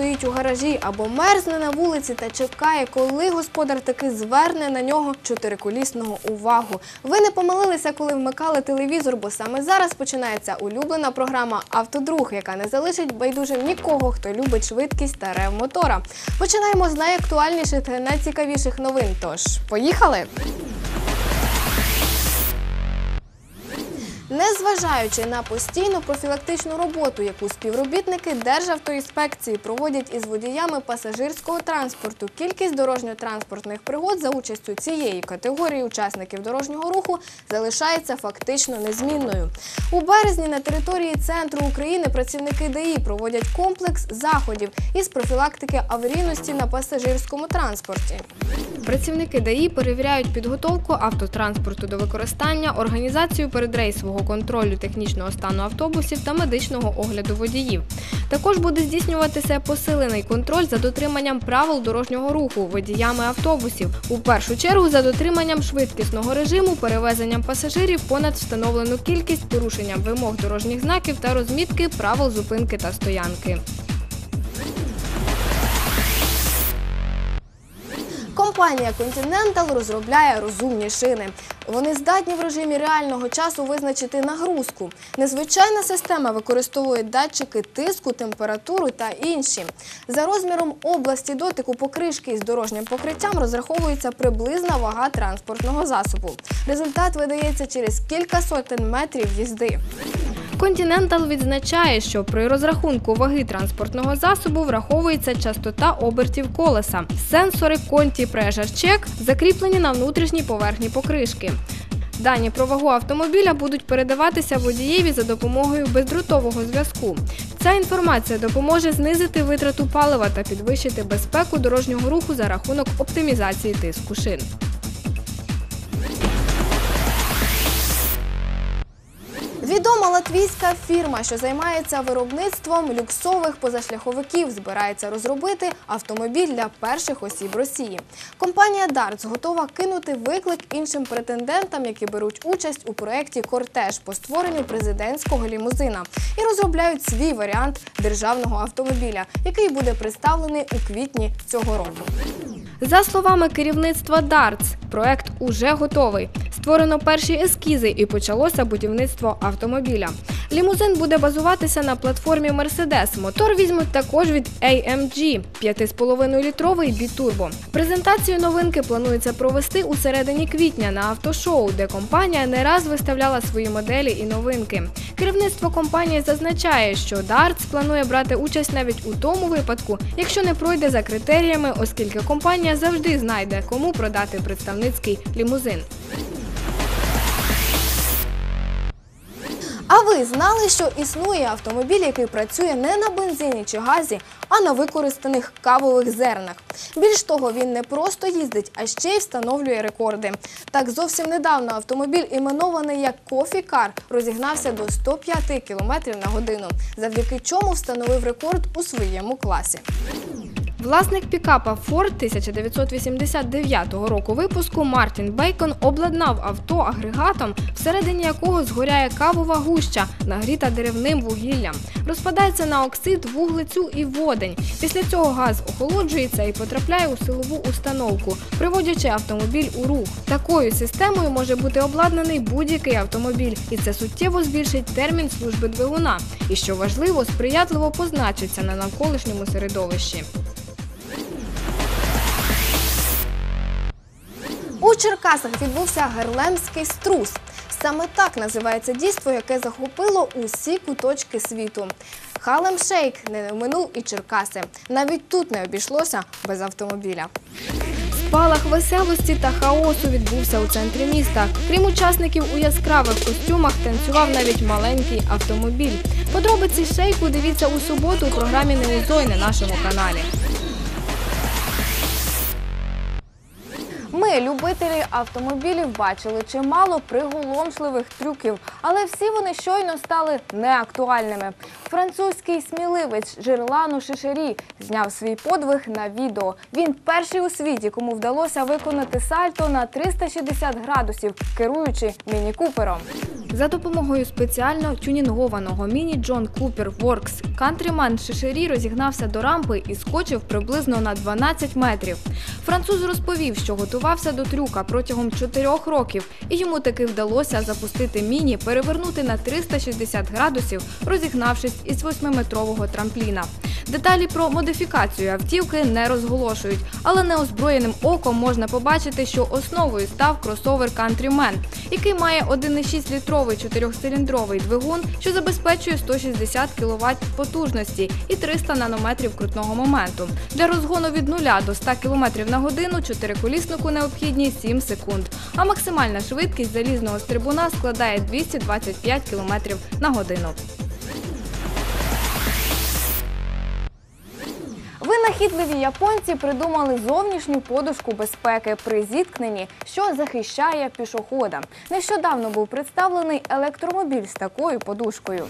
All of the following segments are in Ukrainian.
Стоїть у гаражі або мерзне на вулиці та чекає, коли господар таки зверне на нього чотириколісного увагу. Ви не помилилися, коли вмикали телевізор, бо саме зараз починається улюблена програма Автодруг, яка не залишить байдужим нікого, хто любить швидкість та рев мотора. Починаємо з найактуальніших та найцікавіших новин. Тож, поїхали! Незважаючи на постійну профілактичну роботу, яку співробітники Державтоінспекції проводять із водіями пасажирського транспорту, кількість дорожньо-транспортних пригод за участю цієї категорії учасників дорожнього руху залишається фактично незмінною. У березні на території центру України працівники ДАІ проводять комплекс заходів із профілактики аварійності на пасажирському транспорті. Працівники ДАІ перевіряють підготовку автотранспорту до використання, організацію передрейсового контролю технічного стану автобусів та медичного огляду водіїв. Також буде здійснюватися посилений контроль за дотриманням правил дорожнього руху водіями автобусів. У першу чергу за дотриманням швидкісного режиму, перевезенням пасажирів понад встановлену кількість, порушенням вимог дорожніх знаків та розмітки правил зупинки та стоянки. Компанія Continental розробляє розумні шини. Вони здатні в режимі реального часу визначити нагрузку. Незвичайна система використовує датчики тиску, температуру та інші. За розміром області дотику покришки із дорожнім покриттям розраховується приблизна вага транспортного засобу. Результат видається через кілька сотень метрів їзди. Continental відзначає, що при розрахунку ваги транспортного засобу враховується частота обертів колеса. Сенсори Conti Pressure Check закріплені на внутрішній поверхні покришки. Дані про вагу автомобіля будуть передаватися водієві за допомогою бездротового зв'язку. Ця інформація допоможе знизити витрату палива та підвищити безпеку дорожнього руху за рахунок оптимізації тиску шин. Відома латвійська фірма, що займається виробництвом люксових позашляховиків, збирається розробити автомобіль для перших осіб Росії. Компанія Darts готова кинути виклик іншим претендентам, які беруть участь у проєкті Кортеж по створенню президентського лімузина і розробляють свій варіант державного автомобіля, який буде представлений у квітні цього року. За словами керівництва Darts, проект уже готовий. Створено перші ескізи і почалося будівництво автомобіля. Лімузин буде базуватися на платформі Mercedes. Мотор візьмуть також від AMG 5,5-літровий бітурбо. Презентацію новинки планується провести у середині квітня на автошоу, де компанія не раз виставляла свої моделі і новинки. Керівництво компанії зазначає, що Darts планує брати участь навіть у тому випадку, якщо не пройде за критеріями, оскільки компанія завжди знайде, кому продати представницький лімузин. А ви знали, що існує автомобіль, який працює не на бензині чи газі, а на використаних кавових зернах? Більш того, він не просто їздить, а ще й встановлює рекорди. Так, зовсім недавно автомобіль, іменований як Кофі-кар, розігнався до 105 км на годину, завдяки чому встановив рекорд у своєму класі. Власник пікапа Ford 1989 року випуску Мартін Бейкон обладнав авто агрегатом, всередині якого згоряє кавова гуща, нагріта деревним вугіллям. Розпадається на оксид, вуглецю і водень. Після цього газ охолоджується і потрапляє у силову установку, приводячи автомобіль у рух. Такою системою може бути обладнаний будь-який автомобіль, і це суттєво збільшить термін служби двигуна. І що важливо, сприятливо позначиться на навколишньому середовищі. У Черкасах відбувся герлемський струс. Саме так називається дійство, яке захопило усі куточки світу. Халем Шейк не минув і Черкаси. Навіть тут не обійшлося без автомобіля. Спалах веселості та хаосу відбувся у центрі міста. Крім учасників у яскравих костюмах, танцював навіть маленький автомобіль. Подробиці шейку дивіться у суботу у програмі Неузой на нашому каналі. Любителі автомобілів, бачили чимало приголомшливих трюків, але всі вони щойно стали неактуальними. Французький сміливець Жирлану Шишері зняв свій подвиг на відео. Він перший у світі, кому вдалося виконати сальто на 360 градусів, керуючи міні-купером. За допомогою спеціально тюнінгованого міні Джон Купер Воркс кантріман Шишері розігнався до рампи і скочив приблизно на 12 метрів. Француз розповів, що готувався до трюка протягом чотирьох років, і йому таки вдалося запустити міні, перевернути на 360 градусів, розігнавшись із 8-метрового трампліна. Деталі про модифікацію автівки не розголошують, але неозброєним оком можна побачити, що основою став кросовер Countryman, який має 1,6-літровий чотирьохциліндровий двигун, що забезпечує 160 кВт потужності і 300 нанометрів крутного моменту. Для розгону від 0 до 100 км на годину чотириколіснику необхідні 7 секунд, а максимальна швидкість залізного стрибуна складає 225 км на годину. Винахідливі японці придумали зовнішню подушку безпеки при зіткненні, що захищає пішохода. Нещодавно був представлений електромобіль з такою подушкою.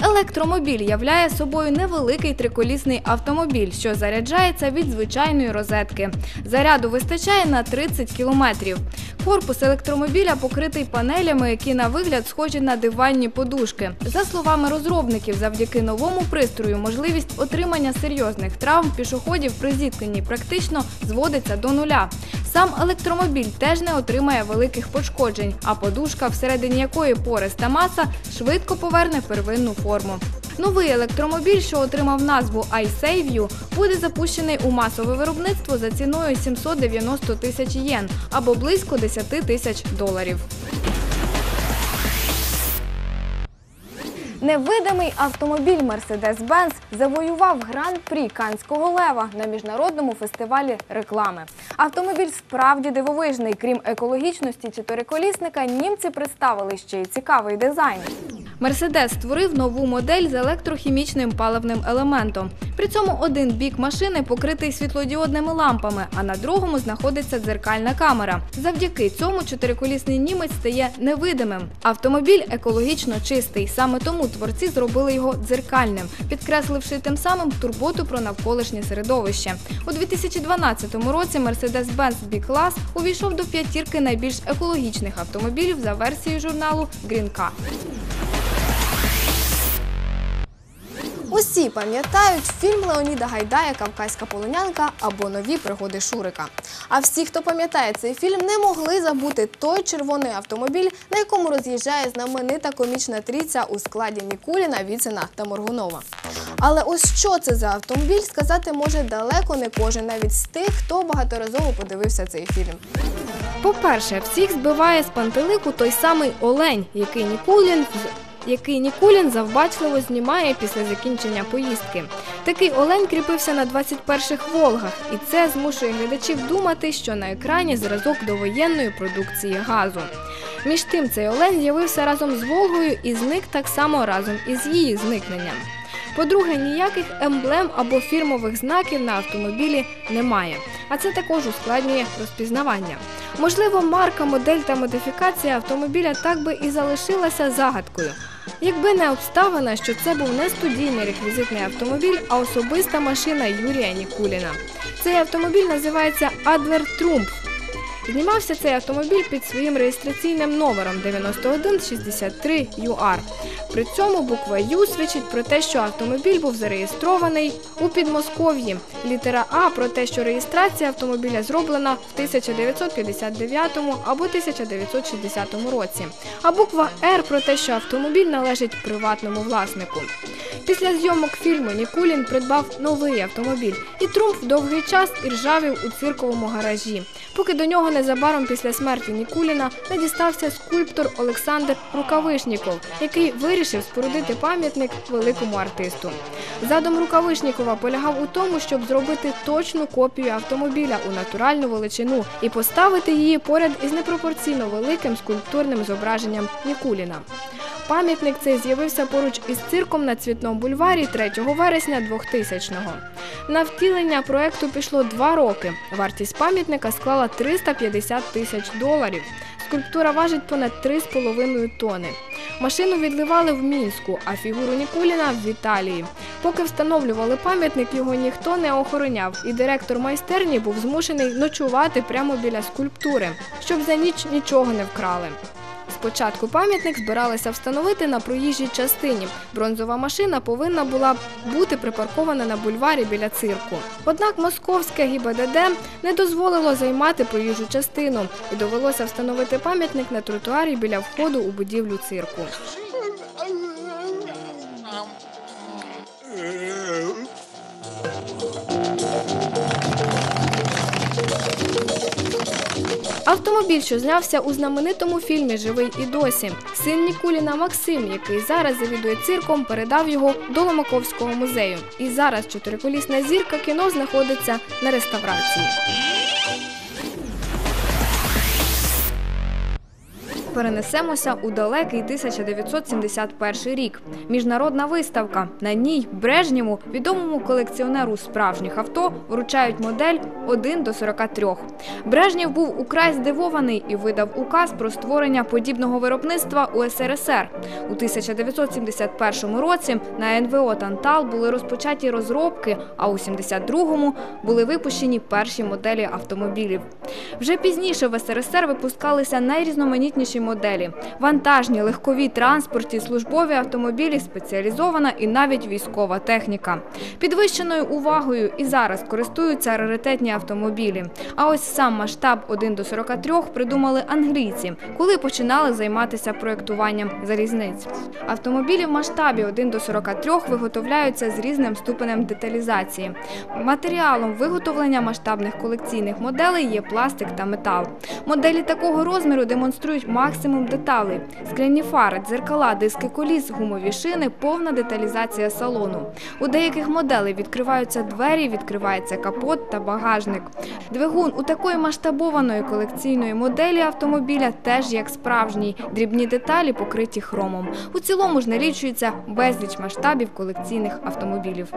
Електромобіль являє собою невеликий триколісний автомобіль, що заряджається від звичайної розетки. Заряду вистачає на 30 кілометрів. Корпус електромобіля покритий панелями, які на вигляд схожі на диванні подушки. За словами розробників, завдяки новому пристрою можливість отримання серйозних травм пішоходів при зіткненні практично зводиться до нуля. Сам електромобіль теж не отримає великих пошкоджень, а подушка, всередині якої пориста маса, швидко поверне первинну форму. Новий електромобіль, що отримав назву iSaveU, буде запущений у масове виробництво за ціною 790 тисяч єн або близько 10 тисяч доларів. Невидимий автомобіль Mercedes-Benz завоював гран-прі Канського лева на міжнародному фестивалі реклами. Автомобіль справді дивовижний. Крім екологічності чотириколісника, німці представили ще й цікавий дизайн. Мерседес створив нову модель з електрохімічним паливним елементом. При цьому один бік машини покритий світлодіодними лампами, а на другому знаходиться дзеркальна камера. Завдяки цьому чотириколісний німець стає невидимим. Автомобіль екологічно чистий. Саме тому творці зробили його дзеркальним, підкресливши тим самим турботу про навколишнє середовище. У 2012 році Mercedes-Benz B-Class увійшов до п'ятірки найбільш екологічних автомобілів за версією журналу Green. Усі пам'ятають фільм Леоніда Гайдая Кавказька полонянка або нові пригоди Шурика. А всі, хто пам'ятає цей фільм, не могли забути той червоний автомобіль, на якому роз'їжджає знаменита комічна трійця у складі Нікуліна, Віцина та Моргунова. Але ось що це за автомобіль, сказати може далеко не кожен, навіть з тих, хто багаторазово подивився цей фільм. По-перше, всіх збиває з пантелику той самий олень, який Нікулін який Нікулін завбачливо знімає після закінчення поїздки. Такий олень кріпився на 21-х Волгах, і це змушує глядачів думати, що на екрані зразок довоєнної продукції газу. Між тим, цей олень з'явився разом з Волгою і зник так само разом із її зникненням. По-друге, ніяких емблем або фірмових знаків на автомобілі немає, а це також ускладнює розпізнавання. Можливо, марка, модель та модифікація автомобіля так би і залишилася загадкою. Якби не обставина, що це був не студійний реквізитний автомобіль, а особиста машина Юрія Нікуліна. Цей автомобіль називається Адлер Трумф. Знімався цей автомобіль під своїм реєстраційним номером 9163 UR. При цьому буква Ю свідчить про те, що автомобіль був зареєстрований у Підмосков'ї. Літера А про те, що реєстрація автомобіля зроблена в 1959 або 1960 році. А буква Р про те, що автомобіль належить приватному власнику. Після зйомок фільму Нікулін придбав новий автомобіль, і Трумф довгий час іржавів у цирковому гаражі, поки до нього незабаром після смерті Нікуліна не дістався скульптор Олександр Рукавишніков, який вирішив спорудити пам'ятник великому артисту. Задум Рукавишнікова полягав у тому, щоб зробити точну копію автомобіля у натуральну величину і поставити її поряд із непропорційно великим скульптурним зображенням Нікуліна. Пам'ятник цей з'явився поруч із цирком на Цвітному бульварі 3 вересня 2000-го. На втілення проекту пішло два роки. Вартість пам'ятника склала 350 тисяч доларів. Скульптура важить понад 3,5 тони. Машину відливали в Мінську, а фігуру Нікуліна в Італії. Поки встановлювали пам'ятник, його ніхто не охороняв, і директор майстерні був змушений ночувати прямо біля скульптури, щоб за ніч нічого не вкрали. Спочатку пам'ятник збиралися встановити на проїжджій частині. Бронзова машина повинна була бути припаркована на бульварі біля цирку. Однак московське ГІБДД не дозволило займати проїжджу частину і довелося встановити пам'ятник на тротуарі біля входу у будівлю цирку. Автомобіль, що знявся у знаменитому фільмі Живий і досі. Син Нікуліна Максим, який зараз завідує цирком, передав його до Ломаковського музею. І зараз чотириколісна зірка кіно знаходиться на реставрації. Перенесемося у далекий 1971 рік. Міжнародна виставка. На ній Брежнєву, відомому колекціонеру справжніх авто, вручають модель 1 до 43. Брежнєв був украй здивований і видав указ про створення подібного виробництва у СРСР. У 1971 році на НВО Тантал були розпочаті розробки, а у 72-му були випущені перші моделі автомобілів. Вже пізніше в СРСР випускалися найрізноманітніші моделі: вантажні, легкові транспорті, службові автомобілі, спеціалізована і навіть військова техніка. Підвищеною увагою і зараз користуються раритетні автомобілі. А ось сам масштаб 1 до 43 придумали англійці, коли починали займатися проєктуванням залізниць. Автомобілі в масштабі 1 до 43 виготовляються з різним ступенем деталізації. Матеріалом виготовлення масштабних колекційних моделей є пластик та метал. Моделі такого розміру демонструють максимум деталей: скляні фари, дзеркала, диски коліс, гумові шини, повна деталізація салону. У деяких моделей відкриваються двері, відкривається капот та багажник. Двигун у такої масштабованої колекційної моделі автомобіля теж як справжній. Дрібні деталі покриті хромом. У цілому ж налічується безліч масштабів колекційних автомобілів.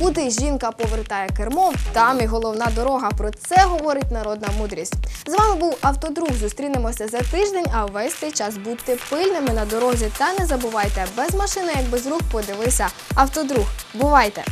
Куди жінка повертає кермо, там і головна дорога. Про це говорить народна мудрість. З вами був автодруг. Зустрінемося за тиждень. А весь цей час будьте пильними на дорозі та не забувайте без машини, як без рук подивися. Автодруг. Бувайте!